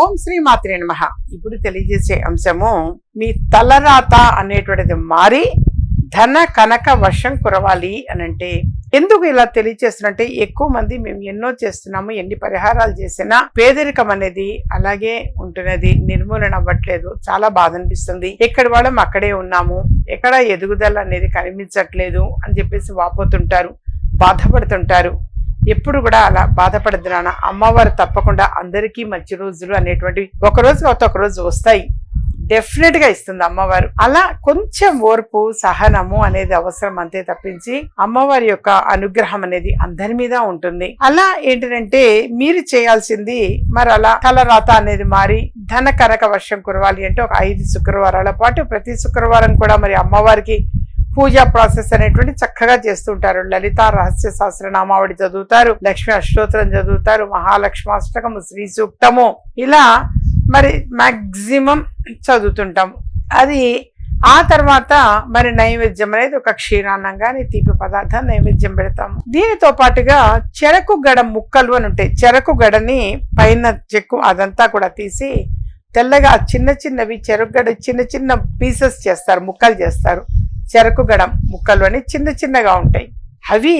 ఓం శ్రీ మాత్రే నమ. ఇప్పుడు తెలియజేసే అంశము మీ తలరాత అనేటువంటిది మారి ధన కనక వర్షం కురవాలి అని అంటే ఎందుకు ఇలా తెలియచేస్తున్నంటే ఎక్కువ మంది మేము ఎన్నో చేస్తున్నాము ఎన్ని పరిహారాలు చేసినా పేదరికం అనేది అలాగే ఉంటున్నది నిర్మూలన అవ్వట్లేదు చాలా బాధ అనిపిస్తుంది. ఎక్కడి వాళ్ళం అక్కడే ఉన్నాము ఎక్కడ ఎదుగుదల అనేది కనిపించట్లేదు అని చెప్పేసి వాపోతుంటారు బాధపడుతుంటారు. ఎప్పుడు కూడా అలా బాధపడద్దు నాన్న. అమ్మవారు తప్పకుండా అందరికీ మంచి రోజులు అనేటువంటివి ఒక రోజు ఒక రోజు వస్తాయి. డెఫినెట్గా ఇస్తుంది అమ్మవారు. అలా కొంచెం ఓర్పు సహనము అనేది అవసరం అంతే తప్పించి అమ్మవారి యొక్క అనుగ్రహం అనేది అందరి మీద ఉంటుంది. అలా ఏంటంటే మీరు చేయాల్సింది మరి అలా కలరాత అనేది మారి ధన కనక వర్షం కురవాలి అంటే ఒక ఐదు శుక్రవారాల పాటు ప్రతి శుక్రవారం కూడా మరి అమ్మవారికి పూజా ప్రాసెస్ అనేటువంటి చక్కగా చేస్తుంటారు. లలిత రహస్య సహస్రనామావళి చదువుతారు లక్ష్మి అష్టోత్తరం చదువుతారు మహాలక్ష్మాష్టకము శ్రీ సూక్తము. ఇలా మరి మ్యాక్సిమం చదువుతుంటాము అది ఆ తర్వాత మరి నైవేద్యం అనేది ఒక క్షీరాన్నం కానీ తీపి పదార్థం నైవేద్యం పెడతాము. దీనితో పాటుగా చెరకు గడ ముక్కలు అని ఉంటాయి. చెరకు గడని పైన చెక్కు అదంతా కూడా తీసి తెల్లగా చిన్న చిన్నవి చెరకు గడ చిన్న చిన్న పీసెస్ చేస్తారు ముక్కలు చేస్తారు. చెరకు గడం ముక్కలు అని చిన్న చిన్నగా ఉంటాయి. అవి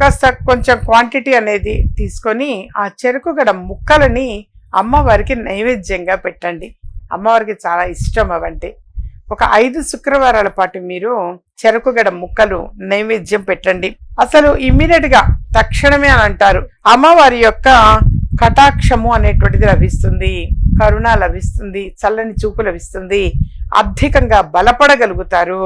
కాస్త కొంచెం క్వాంటిటీ అనేది తీసుకొని ఆ చెరకు గడం ముక్కలని అమ్మవారికి నైవేద్యంగా పెట్టండి. అమ్మవారికి చాలా ఇష్టం అవంటే. ఒక ఐదు శుక్రవారాల పాటు మీరు చెరుకు గడ ముక్కలు నైవేద్యం పెట్టండి. అసలు ఇమ్మీడియట్గా తక్షణమే అని అంటారు. అమ్మవారి యొక్క కటాక్షము అనేటువంటిది లభిస్తుంది కరుణ లభిస్తుంది చల్లని చూపు లభిస్తుంది అధికంగా బలపడగలుగుతారు.